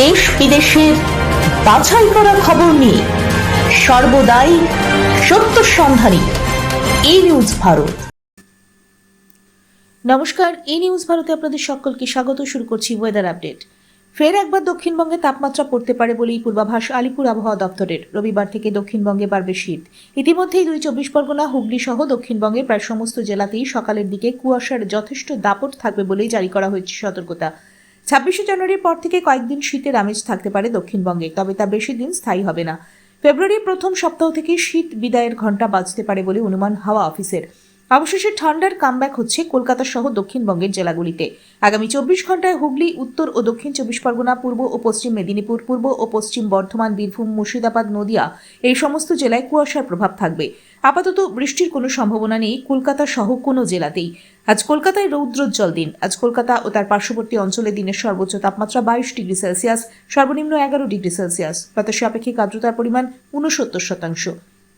দেশ বিদেশের বাছাই করা খবর নিয়ে সর্বদাই সত্য সন্ধানী এই নিউজ ভারত। নমস্কার এই নিউজ ভারতে আপনাদের সকলকে স্বাগত। শুরু করছি ওয়েদার আপডেট ফের একবার দক্ষিণবঙ্গে তাপমাত্রা পড়তে পারে বলেই পূর্বাভাস আলিপুর আবহাওয়া দপ্তরের। রবিবার থেকে দক্ষিণবঙ্গে বাড়বে শীত। ইতিমধ্যেই দুই চব্বিশ পরগনা, হুগলি সহ দক্ষিণবঙ্গের প্রায় সমস্ত জেলাতেই সকালের দিকে কুয়াশার যথেষ্ট দাপট থাকবে বলেই জারি করা হয়েছে সতর্কতা। ছাব্বিশে জানুয়ারির পর থেকে কয়েকদিন শীতের আমেজ থাকতে পারে দক্ষিণবঙ্গে, তবে তা বেশি দিন স্থায়ী হবে না। ফেব্রুয়ারির প্রথম সপ্তাহ থেকে শীত বিদায়ের ঘণ্টা বাজতে পারে বলে অনুমান হাওয়া অফিসের। অবশেষে ঠান্ডার কামব্যাক হচ্ছে কলকাতা সহ দক্ষিণবঙ্গের জেলাগুলিতে। আগামী চব্বিশ ঘন্টায় হুগলি, উত্তর ও দক্ষিণ চব্বিশ পরগনা, পূর্ব ও পশ্চিম মেদিনীপুর, পূর্ব ও পশ্চিম বর্ধমান, বীরভূম, মুর্শিদাবাদ, নদিয়া এই সমস্ত জেলায় কুয়াশার প্রভাব থাকবে। আপাতত বৃষ্টির কোনো সম্ভাবনা নেই কলকাতা সহ কোনো জেলাতেই। আজ কলকাতায় রৌদ্রোজ্জ্বল দিন। আজ কলকাতা ও তার পার্শ্ববর্তী অঞ্চলে দিনের সর্বোচ্চ তাপমাত্রা বাইশ ডিগ্রি সেলসিয়াস, সর্বনিম্ন এগারো ডিগ্রি সেলসিয়াস। বাতাসে আপেক্ষিক আর্দ্রতার পরিমাণ উনসত্তর শতাংশ।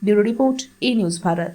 ব্যুরো রিপোর্ট এই নিউজ ভারত।